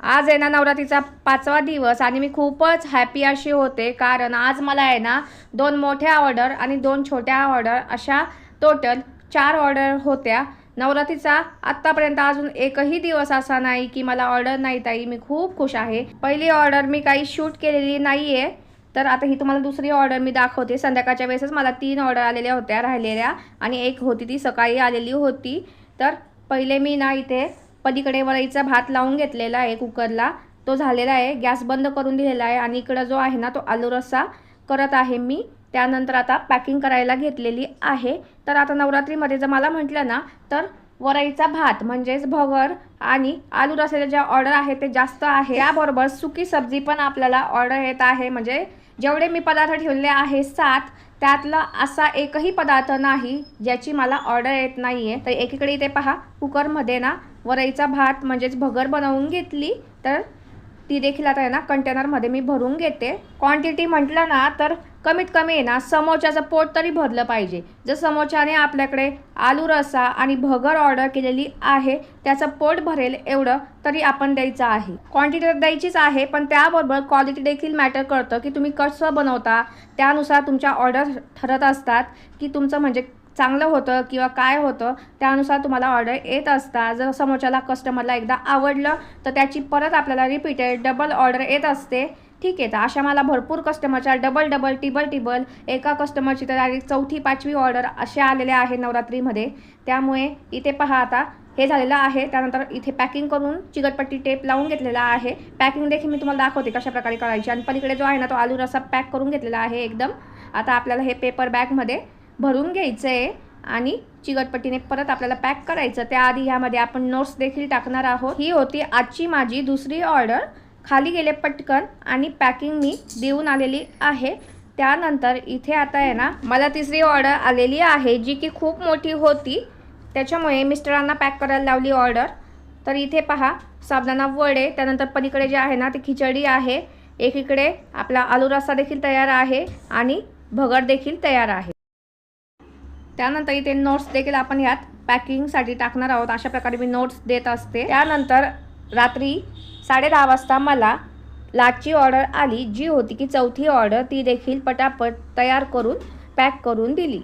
आज आहे ना नवरात्रीचा पाचवा दिवस आणि मी खूपच हॅपी अशी होते. कारण आज मला आहे ना दोन मोठ्या ऑर्डर आणि दोन छोट्या ऑर्डर अशा टोटल चार ऑर्डर होत्या. नवरात्रीचा आत्तापर्यंत अजून एकही दिवस असा नाही की मला ऑर्डर नाही ताई मी खूप खुश आहे. पहिली ऑर्डर मी काही शूट केलेली नाही आहे तर आता ही तुम्हाला दुसरी ऑर्डर मी दाखवते. संध्याकाळच्या वेळेसच मला तीन ऑर्डर आलेल्या होत्या राहिलेल्या आणि एक होती ती सकाळी आलेली होती. तर पहिले मी ना इथे पलीकडे वरईचा भात लावून घेतलेला आहे कुकरला. तो झालेला आहे. गॅस बंद करून दिलेला आहे आणि इकडं जो आहे ना तो आलू रस्सा करत आहे मी. त्यानंतर आता पॅकिंग करायला घेतलेली आहे. तर आता नवरात्रीमध्ये जर मला म्हटलं ना तर वरईचा भात म्हणजेच भगर आणि आलू रस्याच्या ज्या ऑर्डर आहे ते जास्त आहे. त्याबरोबर सुकी सब्जी पण आपल्याला ऑर्डर येत आहे. म्हणजे जेवढे मी पदार्थ ठेवले आहे सात त्यातला असा एकही पदार्थ नाही ज्याची मला ऑर्डर येत नाही आहे तर एकीकडे इथे पहा कुकरमध्ये ना वरईचा भात म्हणजेच भगर बनवून घेतली तर ती देखील आता आहे ना कंटेनरमध्ये मी भरून घेते. क्वांटिटी म्हटलं ना तर कमीत कमी आहे ना समोच्याचं पोट तरी भरलं पाहिजे. जर समोच्याने आपल्याकडे आलू रस्सा आणि भगर ऑर्डर केलेली आहे त्याचं पोट भरेल एवढं तरी आपण द्यायचं आहे. क्वांटिटी तर द्यायचीच आहे पण त्याबरोबर क्वालिटी देखील मॅटर करतं की तुम्ही कसं बनवता. त्यानुसार तुमच्या ऑर्डर ठरत असतात की तुमचं म्हणजे चांगलं होतं किंवा काय होतं त्यानुसार तुम्हाला ऑर्डर येत असतात जर समोरच्याला कस्टमरला एकदा आवडलं तर त्याची परत आपल्याला रिपीटेड डबल ऑर्डर येत असते. ठीक आहे तर अशा मला भरपूर कस्टमरच्या डबल डबल टिबल टिबल एका कस्टमरची तर डायरेक्ट चौथी पाचवी ऑर्डर अशा आलेल्या आहे नवरात्रीमध्ये. त्यामुळे इथे पहा आता हे झालेलं आहे. त्यानंतर इथे पॅकिंग करून चिकटपट्टी टेप लावून घेतलेला आहे. पॅकिंग देखील मी तुम्हाला दाखवते कशा प्रकारे करायची. आणि पलीकडे जो आहे ना तो आलू रसा पॅक करून घेतलेला आहे एकदम. आता आपल्याला हे पेपर बॅगमध्ये भरून घ्यायचं आहे आणि चिकटपट्टीने परत आपल्याला पॅक करायचं. त्याआधी ह्यामध्ये आपण नोट्स देखील टाकणार आहोत. ही होती आजची माझी दुसरी ऑर्डर. खाली गेले पटकन आणि पॅकिंग मी देऊन आलेली आहे. त्यानंतर इथे आता आहे ना मला तिसरी ऑर्डर आलेली आहे जी की खूप मोठी होती. त्याच्यामुळे मिस्टरांना पॅक करायला लावली ऑर्डर. तर इथे पहा साबदाना वडे त्यानंतर पलीकडे जे आहे ना ती खिचडी आहे. एकीकडे आपला आलू रस्सा देखील तयार आहे आणि भगर देखील तयार आहे. त्यानंतर इथे नोट्स देखील आपण ह्यात पॅकिंगसाठी टाकणार आहोत. अशा प्रकारे मी नोट्स देत असते. त्यानंतर रात्री साडे दहा वाजता मला लाटची ऑर्डर आली जी होती की चौथी ऑर्डर ती देखील पटापट तयार करून पॅक करून दिली.